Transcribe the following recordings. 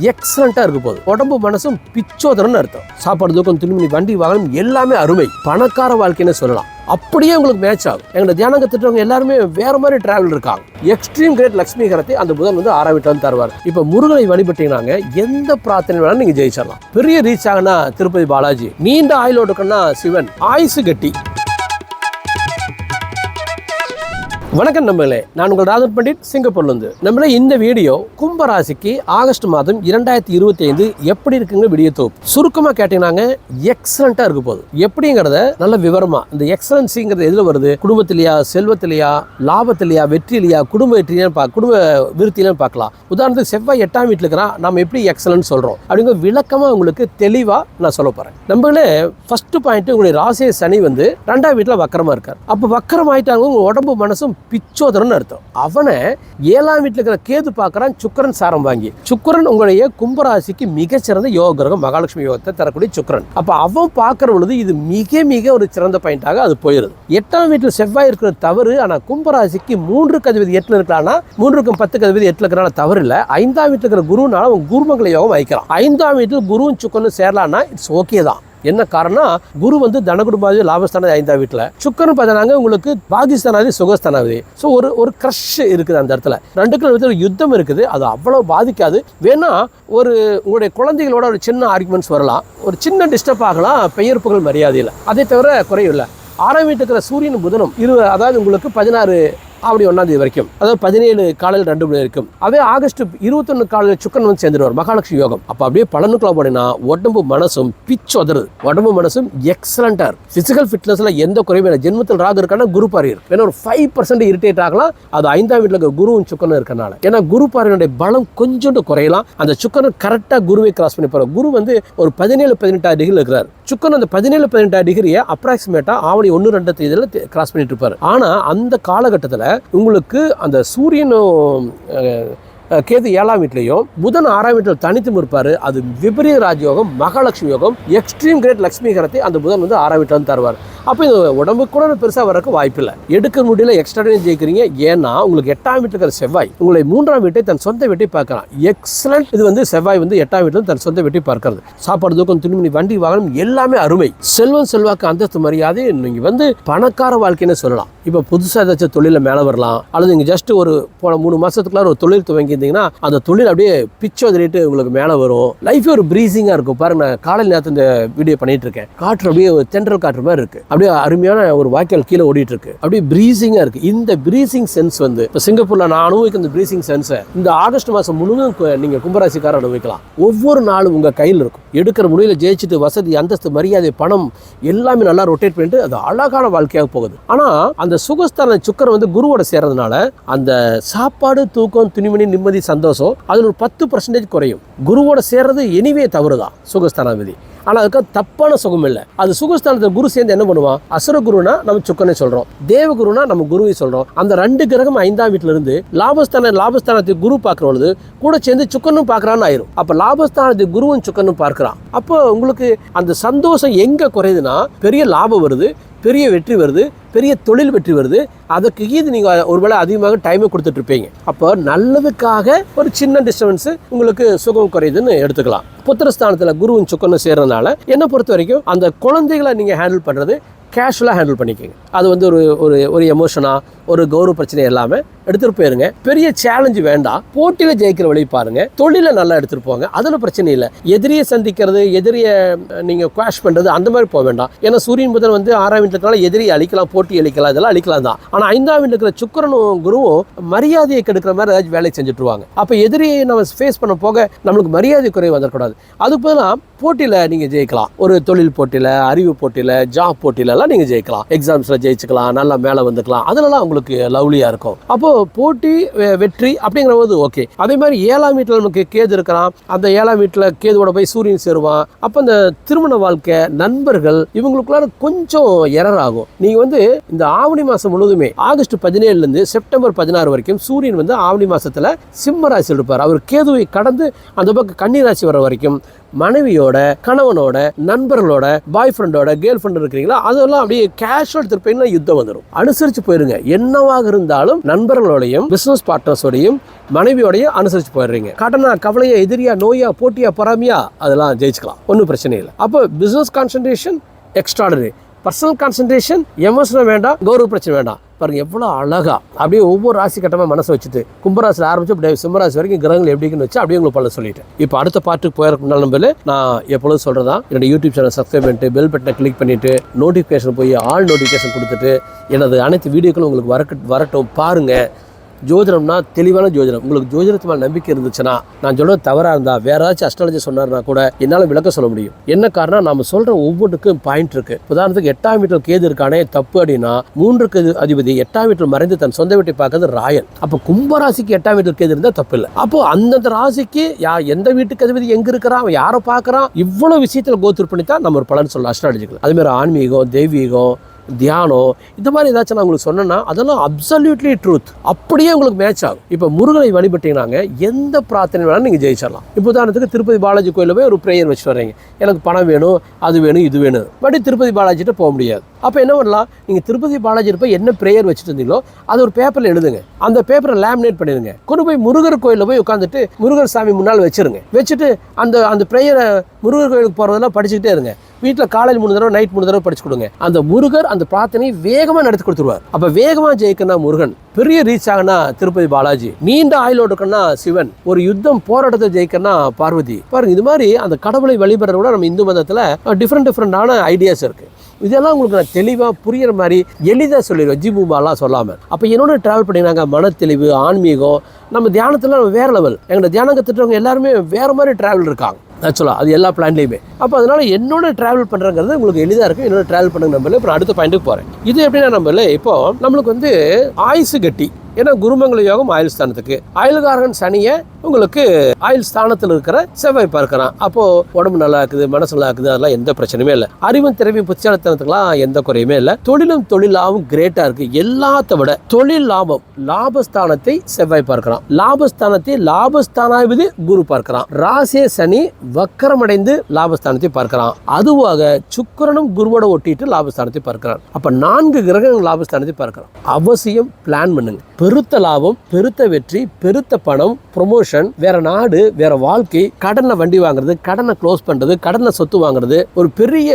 எக்ஸலண்டா இருக்க போகுது. உடம்பு மனசும் பிச்சோதரன்னு அர்த்தம். சாப்பாடு தூக்கம் துணிமணி வண்டி வாகனம் எல்லாமே அருமை. பணக்கார வாழ்க்கைன்னு சொல்லலாம். அப்படியே உங்களுக்கு மேட்ச் ஆகும். எங்களை தியானம் கத்துட்டவங்க எல்லாருமே வேற மாதிரி டிராவல் இருக்காங்க. எக்ஸ்ட்ரீம் கிரேட் லக்ஷ்மி கரத்தை அந்த புதன் வந்து ஆறாம் வீட்டில் வந்து தருவார். இப்போ முருகனை வழிபட்டீங்கன்னாங்க. எந்த பிரார்த்தனை வேணாலும் நீங்க ஜெயிச்சிடலாம். பெரிய ரீச் ஆகுனா திருப்பதி பாலாஜி. நீண்ட ஆயுளோட இருக்குன்னா சிவன். ஆயுசு கட்டி. வணக்கம் நம்மளே நான் உங்கள் ராதன் பண்டிட் சிங்கப்பூர்லேருந்து. நம்மளே இந்த வீடியோ கும்பராசிக்கு ஆகஸ்ட் மாதம் இரண்டாயிரத்தி இருபத்தி ஐந்து எப்படி இருக்குங்க வீடியோ தொகுப்பு? சுருக்கமாக கேட்டீங்கன்னாங்க எக்ஸலண்ட்டாக இருக்க போகுது. எப்படிங்கிறத நல்ல விவரமாக இந்த எக்ஸலன்சிங்கிறது எதில் வருது? குடும்பத்திலையா செல்வத்திலையா லாபத்திலையா வெற்றிலையா குடும்ப வெற்றிலையான்னு பா குடும்ப விருத்திலையும் பார்க்கலாம். உதாரணத்துக்கு செவ்வாய் எட்டாம் வீட்டில் இருக்கிறான் நம்ம எப்படி எக்ஸலன்ட் சொல்கிறோம் அப்படிங்கிற விளக்கமாக உங்களுக்கு தெளிவாக நான் சொல்ல போகிறேன் நம்மளே ஃபஸ்ட்டு பாயிண்ட் உங்களுடைய ராசிய சனி வந்து ரெண்டாம் வீட்டில் வக்கரமாக இருக்கார். அப்போ வக்கரம் ஆயிட்டாங்க உங்கள் உடம்பு மனசும் பிச்சோதரன் அர்த்தம். அவனை ஏழாம் வீட்டில் இருக்கிற கேது பார்க்குறான் சுக்கரன் சாரம் வாங்கி. சுக்கரன் உங்களுடைய கும்பராசிக்கு மிகச்சிறந்த யோக கிரகம் மகாலட்சுமி யோகத்தை தரக்கூடிய சுக்கரன். அப்போ அவன் பார்க்குற பொழுது இது மிக மிக ஒரு சிறந்த பாயிண்டாக அது போயிருது. எட்டாம் வீட்டில் செவ்வாய் இருக்கிற தவறு ஆனால் கும்பராசிக்கு மூன்று கதிபதி எட்டில் இருக்கலாம்னா மூன்றுக்கும் பத்து கதிபதி எட்டில் இருக்கிறனால தவறு இல்லை. ஐந்தாம் வீட்டில் இருக்கிற குருனால அவன் குருமங்கள யோகம் வைக்கிறான் ஐந்தாம் வீட்டில் குருவும் சுக்கரனும் சேரலான்னா இட்ஸ் ஓகே தான். என்ன காரணம் குரு வந்து தனகுடும்பாதி லாபஸ்தானாதி ஐந்தாம் வீட்டில். சுக்கரன் பார்த்தனாங்க உங்களுக்கு பாகிஸ்தானாதி சுகஸ்தானாதி ஸோ ஒரு ஒரு க்ரஷ் இருக்குது அந்த இடத்துல. ரெண்டுக்கும் ஒரு யுத்தம் இருக்குது. அது அவ்வளோ பாதிக்காது. வேணா ஒரு உங்களுடைய குழந்தைகளோட ஒரு சின்ன ஆர்குமெண்ட்ஸ் வரலாம். ஒரு சின்ன டிஸ்டர்ப் ஆகலாம். பெயர்ப்புகள் மரியாதையில் அதை தவிர குறையில்லை ஆறாம் வீட்டுக்கிற இருக்கிற சூரியன் புதனும் இரு அதாவது உங்களுக்கு பதினாறு அப்படி ஒன்றாம் தேதி வரைக்கும் அதாவது பதினேழு காலையில் ரெண்டு மணி வரைக்கும். அதே ஆகஸ்ட் இருபத்தொன்னு காலையில் சுக்கன் வந்து சேர்ந்துருவார் மகாலட்சுமி யோகம். அப்போ அப்படியே பலனுக்குள்ள போனீங்கன்னா உடம்பு மனசும் பிச்சு உடம்பு மனசும் எக்ஸலண்டாக இருக்கும். ஃபிசிக்கல் ஃபிட்னஸில் எந்த குறையும் இல்லை. ஜென்மத்தில் ராகு இருக்கானா குரு பாரி இருக்கு ஏன்னா ஒரு ஃபைவ் பர்சன்ட் இரிட்டேட் ஆகலாம். அது ஐந்தாம் வீட்டில் இருக்கிற குருவும் சுக்கனும் இருக்கனால. ஏன்னா குரு பாரினுடைய பலம் கொஞ்சோண்டு குறையலாம். அந்த சுக்கரன் கரெக்டாக குருவை கிராஸ் பண்ணி போகிற குரு வந்து ஒரு பதினேழு பதினெட்டாயிரம் டிகிரி இருக்கிறார். சுக்கன் அந்த பதினேழு பதினெட்டாயிரம் டிகிரியை அப்ராக்சிமேட்டாக ஆவணி ஒன்று ரெண்டு தேதியில் கிராஸ் பண்ணிட்டு இருப்பார். ஆனால் அந்த காலகட்டத்தில் உங்களுக்கு அந்த சூரியனும் கேது ஏழாம் வீட்லையும் புதன் ஆறாம் வீட்டில் தனித்தும் இருப்பார். அது விபரீத ராஜயோகம் மகாலட்சுமி யோகம் எக்ஸ்ட்ரீம் கிரேட் லக்ஷ்மி கரத்தை அந்த புதன் வந்து ஆறாம் வீட்டில் வந்து தருவார். அப்போ இந்த உடம்புக்கு கூட பெருசாக வரக்கு வாய்ப்பில்லை எடுக்க முடியல எக்ஸ்ட்ரா ஜெயிக்கிறீங்க. ஏன்னா உங்களுக்கு எட்டாம் வீட்டில் இருக்கிற செவ்வாய் உங்களை மூன்றாம் வீட்டை தன் சொந்த வீட்டை பார்க்கலாம். எக்ஸலண்ட் இது வந்து செவ்வாய் வந்து எட்டாம் வீட்டில் தன் சொந்த வீட்டை பார்க்கறது. சாப்பாடு தூக்கம் துணிமணி வண்டி வாகனம் எல்லாமே அருமை. செல்வம் செல்வாக்கு அந்தஸ்து மரியாதை நீங்கள் வந்து பணக்கார வாழ்க்கைன்னு சொல்லலாம். இப்போ புதுசாக ஏதாச்சும் தொழிலில் மேலே வரலாம். அல்லது நீங்கள் ஜஸ்ட் ஒரு போன மூணு மாதத்துக்குள்ளார ஒரு தொழில் துவங்கி துவங்கியிருந்தீங்கன்னா அந்த தொழில் அப்படியே பிச்சை உதறிட்டு உங்களுக்கு மேலே வரும். லைஃபே ஒரு ப்ரீசிங்காக இருக்கும். பாருங்க நான் காலையில் நேரத்து இந்த வீடியோ பண்ணிட்டு இருக்கேன். காற்று அப்படியே ஒரு தென்றல் காற்று மாதிரி இருக்கு. அப்படியே அருமையான ஒரு வாய்க்கால் கீழே ஓடிட்டு இருக்கு. அப்படியே ப்ரீசிங்காக இருக்கு. இந்த ப்ரீசிங் சென்ஸ் வந்து இப்போ சிங்கப்பூரில் நான் அனுபவிக்க இந்த ப்ரீசிங் சென்ஸை இந்த ஆகஸ்ட் மாதம் முழுவதும் நீங்கள் நீங்க கும்பராசிக்காரர் அனுபவிக்கலாம். ஒவ்வொரு நாளும் உங்கள் கையில் இருக்கும். எடுக்கிற முடியல ஜெயிச்சுட்டு வசதி அந்தஸ்து மரியாதை பணம் எல்லாமே நல்லா ரொட்டேட் பண்ணிட்டு அது அழகான வாழ்க்கையாக போகுது. ஆனால் அந்த சுகஸ்தான சுக்கரை வந்து குருவோட சேர்றதுனால அந்த சாப்பாடு தூக்கம் துணிமணி நிம்மதி சந்தோஷம். அதில் ஒரு பத்து பர்சன்டேஜ் குறையும். குருவோட சேர்றது எனிவே தவறு தான் சுகஸ்தானாதிபதி ஆனால் அதுக்கு தப்பான சுகம் இல்லை. அது சுகஸ்தானத்தில் குரு சேர்ந்து என்ன பண்ணுவான்? அசுர குருனா நம்ம சுக்கனை சொல்கிறோம் தேவ குருனா நம்ம குருவை சொல்கிறோம் அந்த ரெண்டு கிரகம் ஐந்தாம் வீட்டிலிருந்து லாபஸ்தான லாபஸ்தானத்தை குரு பார்க்குற பொழுது கூட சேர்ந்து சுக்கனும் பார்க்குறான்னு ஆயிரும். அப்போ லாபஸ்தானத்தை குருவும் சுக்கனும் பார்க்குறான். அப்போ உங்களுக்கு அந்த சந்தோஷம் எங்கே குறையுதுன்னா பெரிய லாபம் வருது. பெரிய வெற்றி வருது பெரிய தொழில் வெற்றி வருது. அதுக்கு இது நீங்கள் ஒருவேளை அதிகமாக டைமை கொடுத்துட்ருப்பீங்க அப்போ நல்லதுக்காக ஒரு சின்ன டிஸ்டர்பன்ஸு உங்களுக்கு சுகம் குறையுதுன்னு எடுத்துக்கலாம். புத்திரஸ்தானத்தில் குருவும் சுக்கனும் சேர்றதுனால என்னை பொறுத்த வரைக்கும் அந்த குழந்தைகளை நீங்கள் ஹேண்டில் பண்ணுறது கேஷுவலாக ஹேண்டில் பண்ணிக்கோங்க. அது வந்து ஒரு ஒரு ஒரு எமோஷனாக ஒரு கௌரவ பிரச்சனை எல்லாமே எடுத்துகிட்டு போயிருங்க. பெரிய சேலஞ்சு வேண்டாம். போட்டியில் ஜெயிக்கிற வழி பாருங்க. தொழிலை நல்லா எடுத்துகிட்டு போங்க. அதில் பிரச்சனை இல்லை. எதிரியை சந்திக்கிறது எதிரியை நீங்கள் குவாஷ் பண்ணுறது அந்த மாதிரி போக வேண்டாம். ஏன்னா சூரியன் புதன் வந்து ஆறாம் வீட்டில் இருக்கனால எதிரியை அழிக்கலாம் போட்டி அழிக்கலாம் இதெல்லாம் அழிக்கலாம் தான். ஆனால் ஐந்தாம் வீட்டில் இருக்கிற சுக்கரனும் குருவும் மரியாதையை கெடுக்கிற மாதிரி ஏதாச்சும் வேலையை செஞ்சுட்டுருவாங்க. அப்போ எதிரியை நம்ம ஃபேஸ் பண்ண போக நம்மளுக்கு மரியாதை குறைவு வந்துடக்கூடாது. அதுக்கு பதிலாக போட்டியில் நீங்கள் ஜெயிக்கலாம். ஒரு தொழில் போட்டியில் அறிவு போட்டியில் ஜாப் போட்டியிலலாம் நீங்கள் ஜெயிக்கலாம். எக்ஸாம்ஸில் ஜெயிச்சுக்கலாம் நல்லா மேலே வந்துக்கலாம். அதிலலாம் உங்களுக்கு லவ்லியாக இருக்கும். அப்போது போட்டி வெ- வெற்றி அப்படிங்கிற போது ஓகே அதே மாதிரி ஏழாம் வீட்டில் நமக்கு கேது இருக்கலாம். அந்த ஏழாம் வீட்டில் கேதுவோட போய் சூரியன் சேருவான். அப்போ அந்த திருமண வாழ்க்கை நண்பர்கள் இவங்களுக்குள்ளார கொஞ்சம் எரர் ஆகும். நீங்கள் வந்து இந்த ஆவணி மாதம் முழுவதுமே ஆகஸ்ட் பதினேழுலேருந்து செப்டம்பர் பதினாறு வரைக்கும் சூரியன் வந்து ஆவணி மாசத்துல சிம்ம ராசியில் இருப்பார். அவர் கேதுவை கடந்து அந்த பக்கம் கன்னி ராசி வர வரைக்கும். மனைவியோட கணவனோட நண்பர்களோட பாய் ஃப்ரெண்டோட கேர்ள் ஃப்ரெண்ட் இருக்கிறீங்களா? அதெல்லாம் அப்படியே கேஷுவல் திருப்பின்னா யுத்தம் வந்துடும் அனுசரித்து போயிருங்க. என்னவாக இருந்தாலும் நண்பர்களோடையும் பிசினஸ் பார்ட்னர்ஸோடையும் மனைவியோடையும் அனுசரிச்சு போயிடுறீங்க. கடனா கவலையா எதிரியா நோயா போட்டியா பொறாமையா? அதெல்லாம் ஜெயிச்சுக்கலாம். ஒன்றும் பிரச்சனை இல்லை. அப்போ business concentration extraordinary personal concentration எமோஷனும் வேண்டாம் கௌரவ பிரச்சனை வேண்டாம். பாருங்கள் எவ்வளோ அழகா. அப்படியே ஒவ்வொரு ராசி கட்டமாக மனசை வச்சுட்டு கும்பராசியில் ஆரம்பிச்சு அப்படியே சிம்மராசி வரைக்கும் கிரகங்கள் எப்படின்னு வச்சு அப்படியே உங்களுக்கு பல சொல்லிட்டேன். இப்போ அடுத்த பாட்டுக்கு போயிருக்க முன்னாள் நம்பல நான் எப்பொழுதும் சொல்கிறதா என்னோட யூடியூப் சேனல் சப்ஸ்கிரைப் பண்ணிட்டு பெல் பட்டனை கிளிக் பண்ணிட்டு நோட்டிஃபிகேஷன் போய் ஆல் நோட்டிஃபிகேஷன் கொடுத்துட்டு எனது அனைத்து வீடியோக்களும் உங்களுக்கு வரக்க வரட்டும் பாருங்கள் ஜோதிடம்னா தெளிவான ஜோதிடம். உங்களுக்கு ஜோதிடத்து மேலே நம்பிக்கை இருந்துச்சுன்னா நான் சொல்கிறது தவறாக இருந்தால் வேற ஏதாச்சும் அஸ்ட்ராலஜி சொன்னார்னா கூட என்னால் விளக்க சொல்ல முடியும். என்ன காரணம் நம்ம சொல்கிற ஒவ்வொன்றுக்கும் பாயிண்ட் இருக்குது உதாரணத்துக்கு எட்டாம் வீட்டில் கேது இருக்கானே தப்பு அப்படின்னா மூன்றுக்கு அதிபதி எட்டாம் வீட்டில் மறைந்து தன் சொந்த வீட்டை பார்க்கறது ராயல் அப்போ கும்பராசிக்கு எட்டாம் வீட்டில் கேது இருந்தால் தப்பு இல்லை. அப்போ அந்தந்த ராசிக்கு யா எந்த வீட்டுக்கு அதிபதி எங்கே இருக்கிறான் அவன் யாரை பார்க்குறான்? இவ்வளோ விஷயத்தில் கோத்திரு பண்ணி தான் நம்ம ஒரு பலன் சொல்லலாம் அஸ்ட்ராலஜிக்கல் அதுமாதிரி ஆன்மீகம் தெய்வீகம் தியானம் இந்த மாதிரி ஏதாச்சும் நான் உங்களுக்கு சொன்னேன்னா அதெல்லாம் அப்சல்யூட்லி ட்ரூத் அப்படியே உங்களுக்கு மேட்ச் ஆகும். இப்போ முருகனை வழிபட்டீங்கன்னாங்க எந்த பிரார்த்தனை வேணாலும் நீங்கள் ஜெயிச்சிடலாம். இப்போ உதாரணத்துக்கு திருப்பதி பாலாஜி கோயிலில் போய் ஒரு ப்ரேயர் வச்சு வர்றீங்க. எனக்கு பணம் வேணும் அது வேணும் இது வேணும். பட் திருப்பதி பாலாஜிட்ட போக முடியாது. அப்போ என்ன பண்ணலாம்? நீங்கள் திருப்பதி பாலாஜி போய் என்ன ப்ரேயர் வச்சுட்டு இருந்தீங்களோ அது ஒரு பேப்பரில் எழுதுங்க. அந்த பேப்பரை லேமினேட் பண்ணிடுங்க. கொண்டு போய் முருகர் கோயிலில் போய் உட்காந்துட்டு முருகர் சாமி முன்னால் வச்சுருங்க. வச்சுட்டு அந்த அந்த ப்ரேயரை முருகர் கோயிலுக்கு போகிறதெல்லாம் படிச்சுக்கிட்டே இருங்க. வீட்டில் காலையில் மூணு தடவை நைட் மூணு தடவை படிச்சு கொடுங்க. அந்த முருகர் அந்த பிரார்த்தனையை வேகமாக நடத்தி கொடுத்துருவார். அப்போ வேகமாக ஜெயிக்கணும்னா முருகன் பெரிய ரீச் ஆகுனா திருப்பதி பாலாஜி நீண்ட ஆயுளோடு இருக்கணும்னா சிவன் ஒரு யுத்தம் போராட்டத்தை ஜெயிக்கணும்னா பார்வதி. பாருங்க இது மாதிரி அந்த கடவுளை வழிபடுறத விட நம்ம இந்து மதத்தில் டிஃப்ரெண்ட் டிஃப்ரெண்டான ஐடியாஸ் இருக்கு. இதெல்லாம் உங்களுக்கு நான் தெளிவாக புரியிற மாதிரி எளிதாக சொல்லிடுவேன். ஜிபூபாலாம் சொல்லாமல் அப்போ என்னோட ட்ராவல் பண்ணினாங்க மனத்தெளிவு ஆன்மீகம். நம்ம தியானத்தில் வேற லெவல் எங்களோட தியானம் கற்றுட்டவங்க எல்லாருமே வேற மாதிரி ட்ராவல் இருக்காங்க. ஆக்சுவலாக அது எல்லா பிளான்லேயுமே அப்போ அதனால என்னோட ட்ராவல் பண்ணுறங்கிறது உங்களுக்கு எளிதாக இருக்கும். என்னோட ட்ராவல் பண்ணுங்க நம்மள இப்போ அடுத்த பாயிண்ட்டுக்கு போகிறேன் இது எப்படின்னா நம்பல இப்போ நம்மளுக்கு வந்து ஆயுசு கட்டி ஏன்னா குருமங்கள யோகம் ஆயுள் ஸ்தானத்துக்கு. ஆயுள்காரகன் சனியை உங்களுக்கு ஆயுள் ஸ்தானத்தில் இருக்கிற செவ்வாய் பார்க்கிறான். அப்போ உடம்பு நல்லா இருக்குது மனசு நல்லா இருக்குது அதெல்லாம் எந்த பிரச்சனையுமே இல்லை. அறிவும் திறமையும் புத்திசாலித்தனத்துக்குலாம் எந்த குறையுமே இல்லை. தொழிலும் தொழில் லாபம் கிரேட்டா இருக்கு. எல்லாத்த விட தொழில் லாபம் லாபஸ்தானத்தை செவ்வாய் பார்க்கிறான். லாபஸ்தானத்தை லாபஸ்தானாவது குரு பார்க்கிறான். ராசிய சனி வக்கரமடைந்து லாபஸ்தானத்தை பார்க்கிறான். அதுவாக சுக்கரனும் குருவோட ஒட்டிட்டு லாபஸ்தானத்தை பார்க்கிறான். அப்ப நான்கு கிரகங்கள் லாபஸ்தானத்தை பார்க்கிறான். அவசியம் பிளான் பண்ணுங்க. பெருத்த லாபம் பெருத்த வெற்றி பெருத்த பணம் ப்ரொமோஷன் வேற நாடு வேற வாழ்க்கை கடனை வண்டி வாங்குறது கடனை க்ளோஸ் பண்ணுறது கடனை சொத்து வாங்குறது ஒரு பெரிய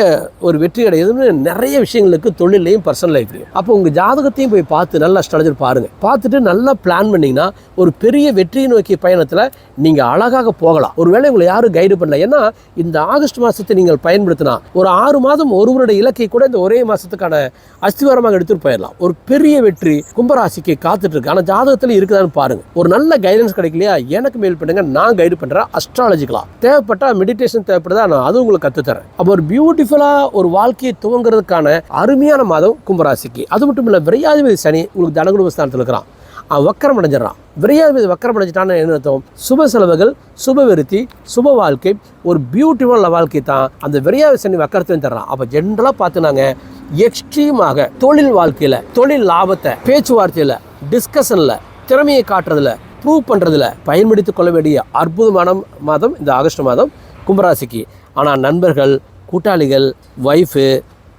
ஒரு வெற்றி அடையதுன்னு நிறைய விஷயங்களுக்கு தொழிலையும் பர்சனல் லைஃப்லையும் அப்போ உங்கள் ஜாதகத்தையும் போய் பார்த்து நல்லா ஸ்ட்ராட்டஜர் பாருங்கள் பார்த்துட்டு நல்லா பிளான் பண்ணிங்கன்னா ஒரு பெரிய வெற்றியை நோக்கிய பயணத்தில் நீங்கள் அழகாக போகலாம். ஒருவேளை உங்களை யாரும் கைடு பண்ணல. ஏன்னா இந்த ஆகஸ்ட் மாதத்தை நீங்கள் பயன்படுத்தினா ஒரு ஆறு மாதம் ஒருவருடைய இலக்கை கூட இந்த ஒரே மாதத்துக்கான அஸ்திவாரமாக எடுத்துகிட்டு போயிடலாம். ஒரு பெரிய வெற்றி கும்பராசிக்கு காத்துட்டு இருக்கு ஆனால் ஜாதகத்துல இருக்குதான்னு பாருங்க. ஒரு நல்ல கைடன்ஸ் கிடைக்கலையா? எனக்கு மேல் பண்ணுங்க. நான் கைடு பண்ணுறேன் அஸ்ட்ராலஜிக்கலா தேவைப்பட்டா மெடிடேஷன் தேவைப்படுதா? நான் அதுவும் உங்களுக்கு கற்றுத்தரேன் அப்போ ஒரு பியூட்டிஃபுல்லாக ஒரு வாழ்க்கையை துவங்குறதுக்கான அருமையான மாதம் கும்பராசிக்கு. அது மட்டும் இல்லை விரையாதிபதி சனி உங்களுக்கு தனகுடும்ப ஸ்தானத்தில் இருக்கிறான். அவன் வக்கரம் அடைஞ்சிடறான். விரையாதிபதி வக்கரம் அடைஞ்சிட்டான்னு என்ன அர்த்தம்? சுப செலவுகள் சுப விருத்தி சுப வாழ்க்கை ஒரு பியூட்டிஃபுல்லான வாழ்க்கை தான் அந்த விரையாதி சனி வக்கரத்தையும் தர்றான். அப்போ ஜென்ரலாக பார்த்துனாங்க எக்ஸ்ட்ரீமாக தொழில் வாழ்க்கையில் தொழில் லாபத்தை பேச்சுவார்த்தையில் டிஸ்கஷனில் திறமையை காட்டுறதுல ப்ரூவ் பண்ணுறதுல பயன்படுத்திக் கொள்ள வேண்டிய அற்புதமான மாதம் இந்த ஆகஸ்ட் மாதம் கும்பராசிக்கு. ஆனால் நண்பர்கள் கூட்டாளிகள் ஒய்ஃபு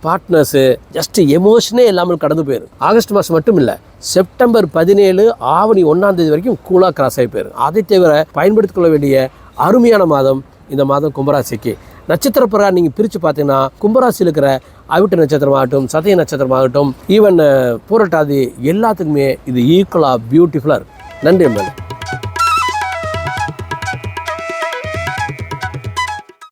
பார்ட்னர்ஸு ஜஸ்ட் எமோஷனே இல்லாமல் கடந்து போயிடும் ஆகஸ்ட் மாதம் மட்டும் இல்லை செப்டம்பர் பதினேழு ஆவணி ஒன்றாம் தேதி வரைக்கும் கூலாக கிராஸ் ஆகி போயிடும் அதை தவிர பயன்படுத்திக் கொள்ள வேண்டிய அருமையான மாதம் இந்த மாதம் கும்பராசிக்கு. நட்சத்திர பிரகாரம் நீங்கள் பிரித்து பார்த்தீங்கன்னா கும்பராசியில் இருக்கிற அவிட்ட நட்சத்திரமாகட்டும் சதய நட்சத்திரமாகட்டும் ஈவன் பூரட்டாதி எல்லாத்துக்குமே இது ஈக்குவலாக பியூட்டிஃபுல்லாக இருக்கும். நன்றி மேடம்